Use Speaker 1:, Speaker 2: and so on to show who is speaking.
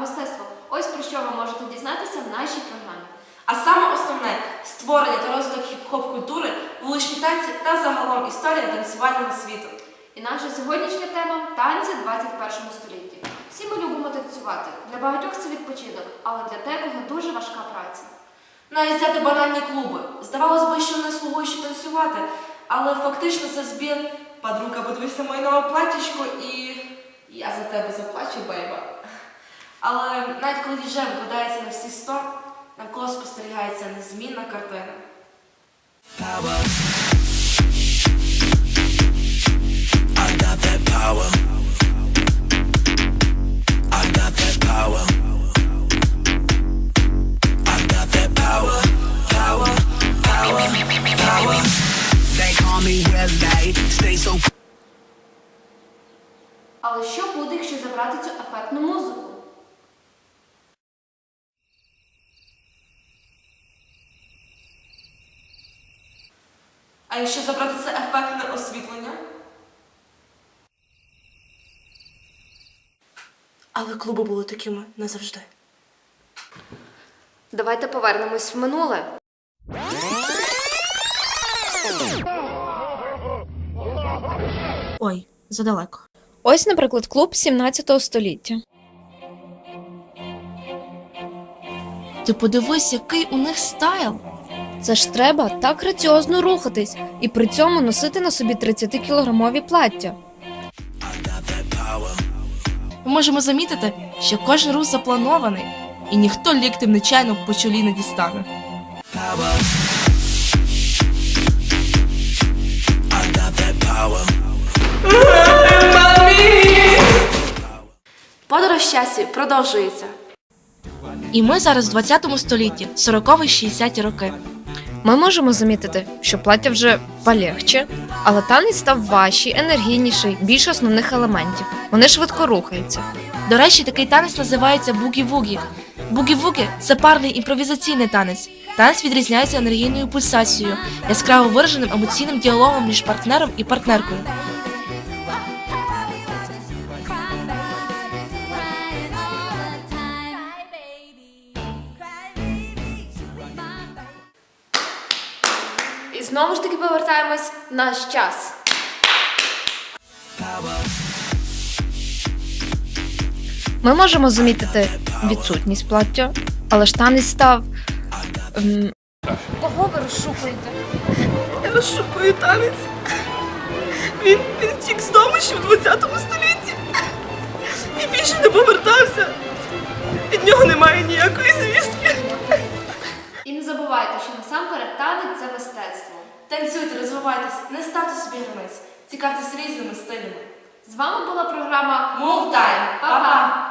Speaker 1: мистецтво. Ось про що ви можете дізнатися в нашій програмі.
Speaker 2: А саме основне створення та розвиток хіп-хоп культури, вуличні танці та загалом історія танцювального світу.
Speaker 1: І наша сьогоднішня тема танці в 21 столітті. Всі ми любимо танцювати. Для багатьох це відпочинок, але для декого дуже важка праця.
Speaker 2: Навіть взяти банальні клуби. Здавалось би, що не слугує що танцювати, але фактично це збір подруга, подивись на моє нове платічко і я за тебе заплачу, бейба. Але навіть коли діже викладається на всі сто, навколо спостерігається незмінна картина.
Speaker 1: Але що буде, якщо забрати цю ефектну музику?
Speaker 2: А якщо забрати це ефектне освітлення? Але клуби були такими не завжди.
Speaker 1: Давайте повернемось в минуле.
Speaker 2: Ой, задалеко.
Speaker 1: Ось, наприклад, клуб 17 століття.
Speaker 2: Ти подивись, який у них стайл.
Speaker 1: Це ж треба так граціозно рухатись і при цьому носити на собі 30-кілограмові плаття.
Speaker 2: Ми можемо замітити, що кожен рух запланований, і ніхто ліктем нечайно по чолі не дістане. Подорож часі продовжується. І ми зараз в 20 столітті, 40-60-ті роки.
Speaker 1: Ми можемо замітити, що плаття вже полегче, але танець став важчий, енергійніший, більше основних елементів. Вони швидко рухаються.
Speaker 2: До речі, такий танець називається бугі-вугі. Бугі-вугі це парний імпровізаційний танець. Танець відрізняється енергійною пульсацією, яскраво вираженим емоційним діалогом між партнером і партнеркою.
Speaker 1: І знову ж таки повертаємось в наш час. Ми можемо замітити відсутність плаття, але ж танець став. ем, Кого ви розшукуєте?
Speaker 2: Я розшукую танець. Він, він втік з дому ще в 20 столітті. І більше не повертався. Від нього немає ніякої звістки.
Speaker 1: Насамперед танець це мистецтво.
Speaker 2: Танцюйте, розвивайтесь, не ставте собі границь. Цікавтесь різними стилями.
Speaker 1: З вами була програма
Speaker 2: Time. Па-па!